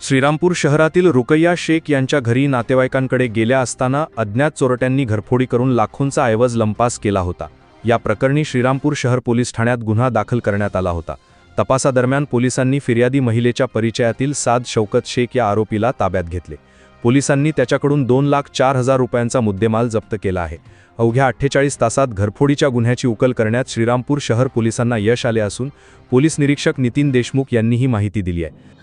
श्रीरामपूर शहरातील रुकैया शेख यांच्या घरी नातेवाईकांकडे गेल्या असताना अज्ञात चोरट्यांनी घरफोडी करून लाखोंचा ऐवज लंपास केला होता. या प्रकरणी श्रीरामपूर शहर पोलीस ठाण्यात गुन्हा दाखल करण्यात आला होता. तपासादरम्यान पोलिसांनी फिर्यादी महिलेच्या परिचयातील साद शौकत शेख या आरोपीला ताब्यात घेतले. पोलिसांनी त्याच्याकडून दोन लाख चार हजार रुपयांचा मुद्देमाल जप्त केला आहे. अवघ्या अठ्ठेचाळीस तासात घरफोडीच्या गुन्ह्याची उकल करण्यात श्रीरामपूर शहर पोलिसांना यश आले असून पोलीस निरीक्षक नितीन देशमुख यांनी ही माहिती दिली आहे.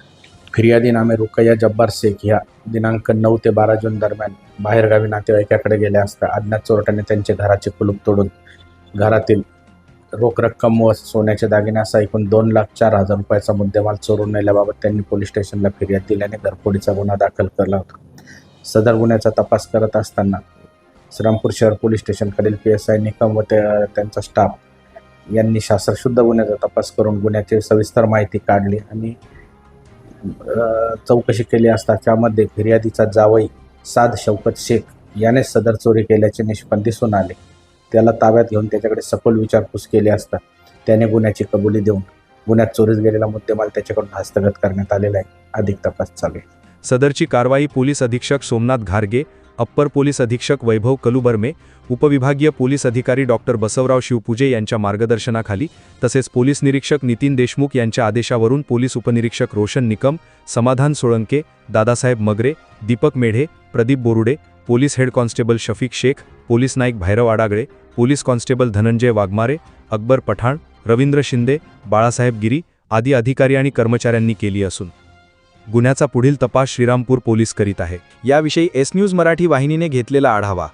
फिर्यादी नामे रुकैया जब्बार शेख ह्या दिनांक नऊ ते बारा जून दरम्यान बाहेरगावी नातेवाईकाकडे गेल्या असता अज्ञात चोरट्याने त्यांचे घराचे कुलूप तोडून घरातील रोख रक्कम व सोन्याचे दागिने असा एकूण दोन लाख चार हजार रुपयाचा मुद्देमाल चोरून नेल्याबाबत त्यांनी पोलीस स्टेशनला फिर्याद दिल्याने घरफोडीचा गुन्हा दाखल केला होता. सदर गुन्ह्याचा तपास करत असताना श्रीरामपूर शहर पोलीस स्टेशनकडील पी एस आय निकम व त्या- त्यांचा स्टाफ यांनी शास्त्रशुद्ध गुन्ह्याचा तपास करून गुन्ह्याची सविस्तर माहिती काढली आणि चौकशी केली असता त्यामध्ये फिर्यादीचा जावई साद शौकत शेख याने सदर चोरी केल्याचे निष्पन्न दिसून आले. त्याला ताब्यात घेऊन त्याच्याकडे सखोल विचारपूस केली असता त्याने गुन्ह्याची कबुली देऊन गुन्ह्यात चोरीस गेलेला मुद्देमाल त्याच्याकडून हस्तगत करण्यात आलेला आहे. अधिक तपास चालू आहे. सदरची कारवाई पोलीस अधीक्षक सोमनाथ घारगे अप्पर पोलीस अधीक्षक वैभव कलुबर्मे उपविभागीय पोलीस अधिकारी डॉक्टर बसवराव शिवपूजे यांच्या मार्गदर्शनाखाली तसेच पोलीस निरीक्षक नितीन देशमुख यांच्या आदेशावरून पोलीस उपनिरीक्षक Roshan Nikam Samadhan Solanke Dadasaheb Magare Deepak Medhe Pradeep Borude police head constable Shafiq Shaikh police Naik Bhairav Adagale police constable Dhananjay Waghmare Akbar Pathan Ravindra Shinde Balasaheb Giri आदी अधिकारी आणि कर्मचाऱ्यांनी केली असून गुन्ह्याचा पुढील तपास श्रीरामपूर पोलीस करीत आहे. याविषयी एस न्यूज मराठी वाहिनीने घेतलेला आढावा.